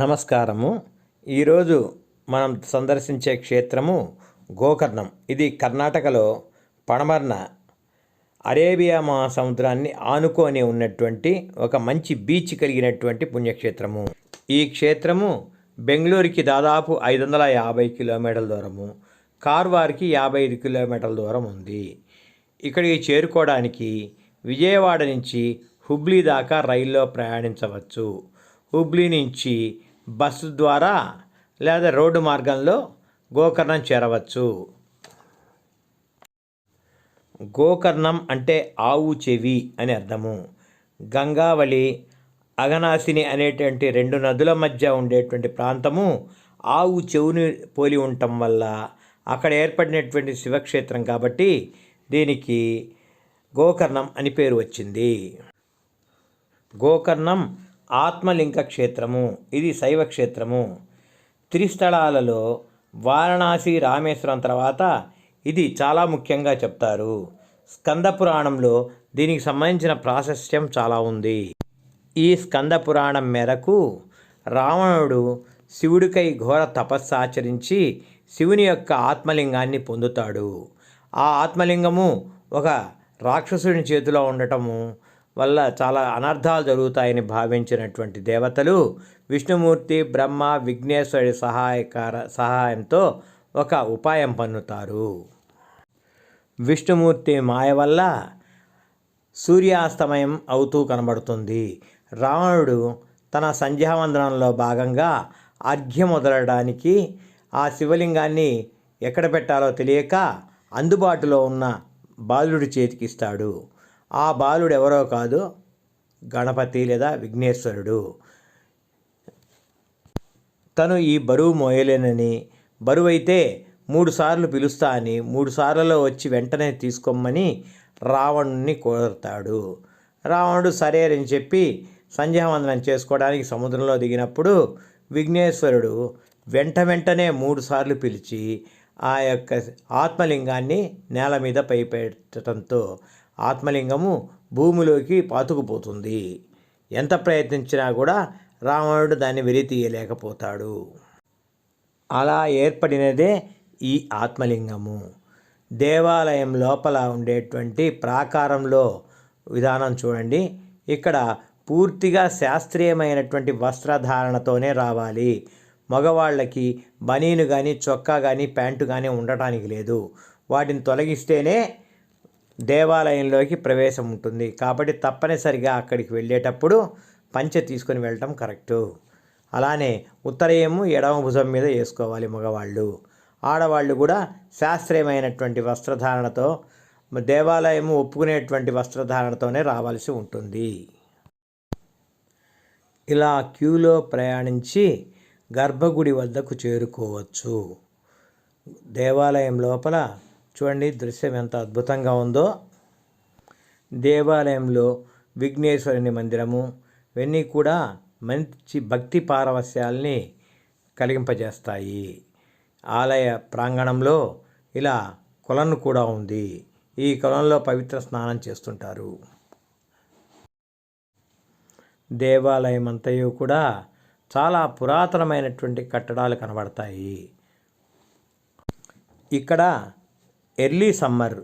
నమస్కారము. ఈరోజు మనం సందర్శించే క్షేత్రము గోకర్ణం. ఇది కర్ణాటకలో పడమర్న అరేబియా మహాసముద్రాన్ని ఆనుకొని ఉన్నటువంటి ఒక మంచి బీచ్ కలిగినటువంటి పుణ్యక్షేత్రము. ఈ క్షేత్రము బెంగళూరుకి దాదాపు ఐదు వందల యాభై కిలోమీటర్ల దూరము. కార్వార్కి యాభై ఐదు కిలోమీటర్ల దూరం ఉంది. ఇక్కడికి చేరుకోవడానికి విజయవాడ నుంచి హుబ్లీ దాకా రైల్లో ప్రయాణించవచ్చు. హుబ్లీ నుంచి బస్సు ద్వారా లేదా రోడ్డు మార్గంలో గోకర్ణం చేరవచ్చు. గోకర్ణం అంటే ఆవు చెవి అని అర్థము. గంగావళి అగనాశిని అనేటువంటి రెండు నదుల మధ్య ఉండేటువంటి ప్రాంతము ఆవు చెవుని పోలి ఉండటం వల్ల అక్కడ ఏర్పడినటువంటి శివక్షేత్రం కాబట్టి దీనికి గోకర్ణం అని పేరు వచ్చింది. గోకర్ణం ఆత్మలింగ క్షేత్రము. ఇది శైవ క్షేత్రము. త్రిస్థలాలలో వారణాసి రామేశ్వరం తర్వాత ఇది చాలా ముఖ్యంగా చెప్తారు. స్కంద పురాణంలో దీనికి సంబంధించిన ప్రాశస్త్యం చాలా ఉంది. ఈ స్కంద పురాణం మేరకు రావణుడు శివుడికై ఘోర తపస్సు ఆచరించి శివుని యొక్క ఆత్మలింగాన్ని పొందుతాడు. ఆ ఆత్మలింగము ఒక రాక్షసుని చేతిలో ఉండటము వల్ల చాలా అనర్థాలు జరుగుతాయని భావించినటువంటి దేవతలు విష్ణుమూర్తి బ్రహ్మ విఘ్నేశ్వరుడి సహాయకార సహాయంతో ఒక ఉపాయం పన్నుతారు. విష్ణుమూర్తి మాయ వల్ల సూర్యాస్తమయం అవుతూ కనబడుతుంది. రావణుడు తన సంధ్యావందనంలో భాగంగా అర్ఘ్యం వదలడానికి ఆ శివలింగాన్ని ఎక్కడ పెట్టాలో తెలియక అందుబాటులో ఉన్న బాలుడి చేతికిస్తాడు. ఆ బాలుడు ఎవరో కాదు గణపతి లేదా విఘ్నేశ్వరుడు. తను ఈ బరువు మోయలేనని బరువు అయితే పిలుస్తా అని మూడు సార్లలో వచ్చి వెంటనే తీసుకోమని రావణుని కోరుతాడు. రావణుడు సరే అని చెప్పి సంధ్యావందనం చేసుకోవడానికి సముద్రంలో దిగినప్పుడు విఘ్నేశ్వరుడు వెంట వెంటనే మూడుసార్లు పిలిచి ఆ యొక్క ఆత్మలింగాన్ని నేల మీద పైపెట్టడంతో ఆత్మలింగము భూమిలోకి పాతుకుపోతుంది. ఎంత ప్రయత్నించినా కూడా రావణుడు దాన్ని వెలితీయలేకపోతాడు. అలా ఏర్పడినదే ఈ ఆత్మలింగము. దేవాలయం లోపల ఉండేటువంటి ప్రాకారంలో విధానం చూడండి. ఇక్కడ పూర్తిగా శాస్త్రీయమైనటువంటి వస్త్రధారణతోనే రావాలి. మగవాళ్ళకి బనీను కానీ చొక్కా కానీ ప్యాంటు కానీ ఉండటానికి లేదు. వాటిని తొలగిస్తేనే దేవాలయంలోకి ప్రవేశం ఉంటుంది. కాబట్టి తప్పనిసరిగా అక్కడికి వెళ్ళేటప్పుడు పంచె తీసుకొని వెళ్ళటం కరెక్టు. అలానే ఉత్తరయము ఎడమ భుజం మీద వేసుకోవాలి మగవాళ్ళు. ఆడవాళ్ళు కూడా శాస్త్రీయమైనటువంటి వస్త్రధారణతో దేవాలయము ఒప్పుకునేటువంటి వస్త్రధారణతోనే రావాల్సి ఉంటుంది. ఇలా క్యూలో ప్రయాణించి గర్భగుడి వద్దకు చేరుకోవచ్చు. దేవాలయం లోపల చూడండి దృశ్యం ఎంత అద్భుతంగా ఉందో. దేవాలయంలో విఘ్నేశ్వరుని మందిరము ఇవన్నీ కూడా మంచి భక్తి పారవస్యాల్ని కలిగింపజేస్తాయి. ఆలయ ప్రాంగణంలో ఇలా కొలను కూడా ఉంది. ఈ కొలంలో పవిత్ర స్నానం చేస్తుంటారు. దేవాలయం అంతయు కూడా చాలా పురాతనమైనటువంటి కట్టడాలు కనబడతాయి. ఇక్కడ ఎర్లీ సమ్మర్.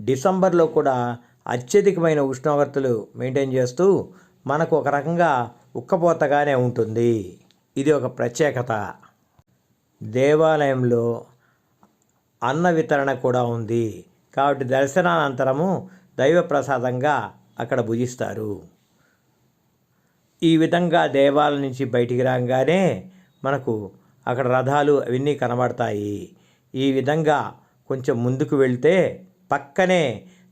డిసెంబర్లో కూడా అత్యధికమైన ఉష్ణోగ్రతలు మెయింటైన్ చేస్తూ మనకు ఒక రకంగా ఉక్కపోతగానే ఉంటుంది. ఇది ఒక ప్రత్యేకత. దేవాలయంలో అన్న వితరణ కూడా ఉంది. కాబట్టి దర్శనానంతరము దైవ ప్రసాదంగా అక్కడ భుజిస్తారు. ఈ విధంగా దేవాలయం నుంచి బయటికి రాగానే మనకు అక్కడ రథాలు అవన్నీ కనబడతాయి. ఈ విధంగా కొంచెం ముందుకు వెళ్తే పక్కనే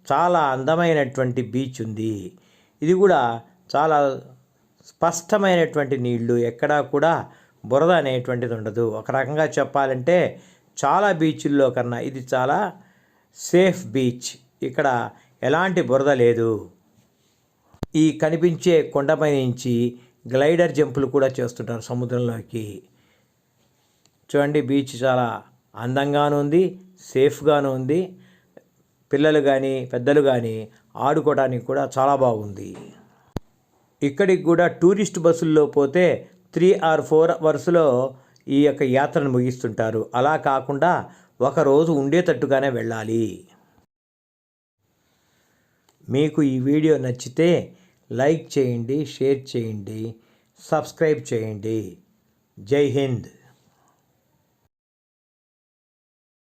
చాలా అందమైనటువంటి బీచ్ ఉంది. ఇది కూడా చాలా స్పష్టమైనటువంటి నీళ్ళు ఎక్కడా కూడా బురద అనేటువంటిది ఉండదు. ఒక రకంగా చెప్పాలంటే చాలా బీచ్ల్లో కన్నా ఇది చాలా సేఫ్ బీచ్ ఇక్కడ ఎలాంటి బురద లేదు. ఈ కనిపించే కొండపై నుంచి గ్లైడర్ జంపులు కూడా చేస్తుంటారు సముద్రంలోకి. చూడండి బీచ్ చాలా అందంగాను ఉంది సేఫ్గాను ఉంది. పిల్లలు కానీ పెద్దలు కానీ ఆడుకోవడానికి కూడా చాలా బాగుంది. ఇక్కడికి కూడా టూరిస్ట్ బస్సుల్లో పోతే త్రీ ఆర్ ఫోర్ అవర్స్లో ఈ యొక్క యాత్రను ముగిస్తుంటారు. అలా కాకుండా ఒకరోజు ఉండేటట్టుగానే వెళ్ళాలి. మీకు ఈ వీడియో నచ్చితే లైక్ చేయండి షేర్ చేయండి సబ్స్క్రైబ్ చేయండి. జై హింద్.